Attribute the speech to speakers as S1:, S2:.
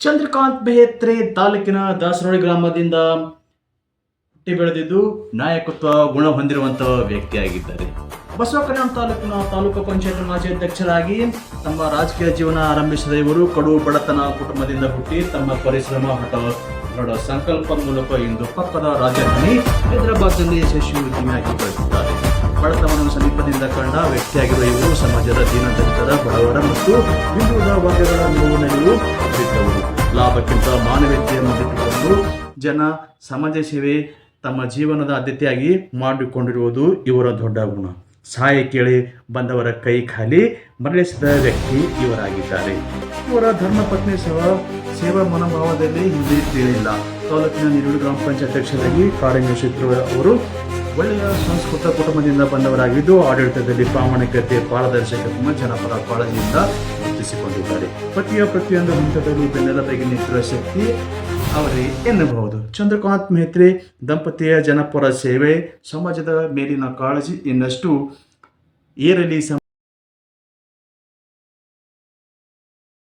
S1: ಚಂದ್ರಕಾಂತ್ ಬೇಹತ್ರೆ ತಾಲೂಕಿನ ದಾಸರೋಳಿ ಗ್ರಾಮದಿಂದ ಹುಟ್ಟಿ ಬೆಳೆದಿದ್ದು ನಾಯಕತ್ವ, ಗುಣ ಹೊಂದಿರುವಂತಹ ವ್ಯಕ್ತಿಯಾಗಿದ್ದಾರೆ. ಬಸವ ಕಲ್ಯಾಣ ತಾಲೂಕಿನ ತಾಲೂಕು ಪಂಚಾಯತ್ ಮಾಜಿ ಅಧ್ಯಕ್ಷರಾಗಿ ತಮ್ಮ ರಾಜಕೀಯ ಜೀವನ ಆರಂಭಿಸಿದ ಇವರು ಕಡು ಬಡತನ ಕುಟುಂಬದಿಂದ ಹುಟ್ಟಿ ತಮ್ಮ ಪರಿಶ್ರಮ, ಹಠ, ದೃಢ ಸಂಕಲ್ಪ ಮೂಲಕ ಇಂದು ಪಕ್ಕದ ರಾಜಧಾನಿ ಹೈದರಾಬಾದ್ನಲ್ಲಿ ಯಶಸ್ವಿ ಉದ್ಯಮಿಯಾಗಿ ಬಳಸಿದ್ದಾರೆ ಬಡತನವನ್ನು ಸಮೀಪದಿಂದ ಕಂಡ ವ್ಯಕ್ತಿಯಾಗಿರುವ ಇವರು ಸಮಾಜದ ದೀನದಲಿತರ ಬಡವರ ಮತ್ತು ಹಿಂದುಳಿದ ವರ್ಗಗಳ ನೋವು ನಲಿವು ಬಿಟ್ಟವರು ಲಾಭಕ್ಕಿಂತ ಮಾನವೀಯತೆಯನ್ನು ಬಿಟ್ಟುಕೊಂಡು ಜನ ಸಮಾಜ ಸೇವೆ ತಮ್ಮ ಜೀವನದ ಆದ್ಯತೆಯಾಗಿ ಮಾಡಿಕೊಂಡಿರುವುದು ಇವರ ದೊಡ್ಡ ಗುಣ. ಸಹಾಯ ಕೇಳಿ ಬಂದವರ ಕೈ ಖಾಲಿ ಮರಳಿಸಿದ ವ್ಯಕ್ತಿ ಇವರಾಗಿದ್ದಾರೆ. ಇವರ ಧರ್ಮಪತ್ನಿ ಸಹ ಸೇವಾ ಮನೋಭಾವದಲ್ಲಿ ಹಿಂದೆ ತಿಳಿಲ್ಲ ತಾಲೂಕಿನ ಗ್ರಾಮ ಪಂಚಾಯತ್ ಅಧ್ಯಕ್ಷರಾಗಿ ಕಾರ್ಯನಿರ್ವಹಿಸುತ್ತಿರುವ ಅವರು ಒಳ್ಳೆಯ ಸಂಸ್ಕೃತ ಕುಟುಂಬದಿಂದ ಬಂದವರಾಗಿದ್ದು ಆಡಳಿತದಲ್ಲಿ ಪ್ರಾಮಾಣಿಕತೆ ಪಾರದರ್ಶಕ ಜನಪರ ಕಾಳಜಿಯಿಂದ ಗುರುತಿಸಿಕೊಂಡಿದ್ದಾರೆ ಪತಿಯ ಪ್ರತಿಯೊಂದು ಹಂತದಲ್ಲೂ ಬಗ್ಗೆ ನಿಂತಿರುವ ಶಕ್ತಿ ಅವರೇ ಎನ್ನಬಹುದು. ಚಂದ್ರಕಾಂತ್ ಮೇತ್ರೆ ದಂಪತಿಯ ಜನಪರ ಸೇವೆ, ಸಮಾಜದ ಮೇಲಿನ ಕಾಳಜಿ ಇನ್ನಷ್ಟು ಏರಲಿ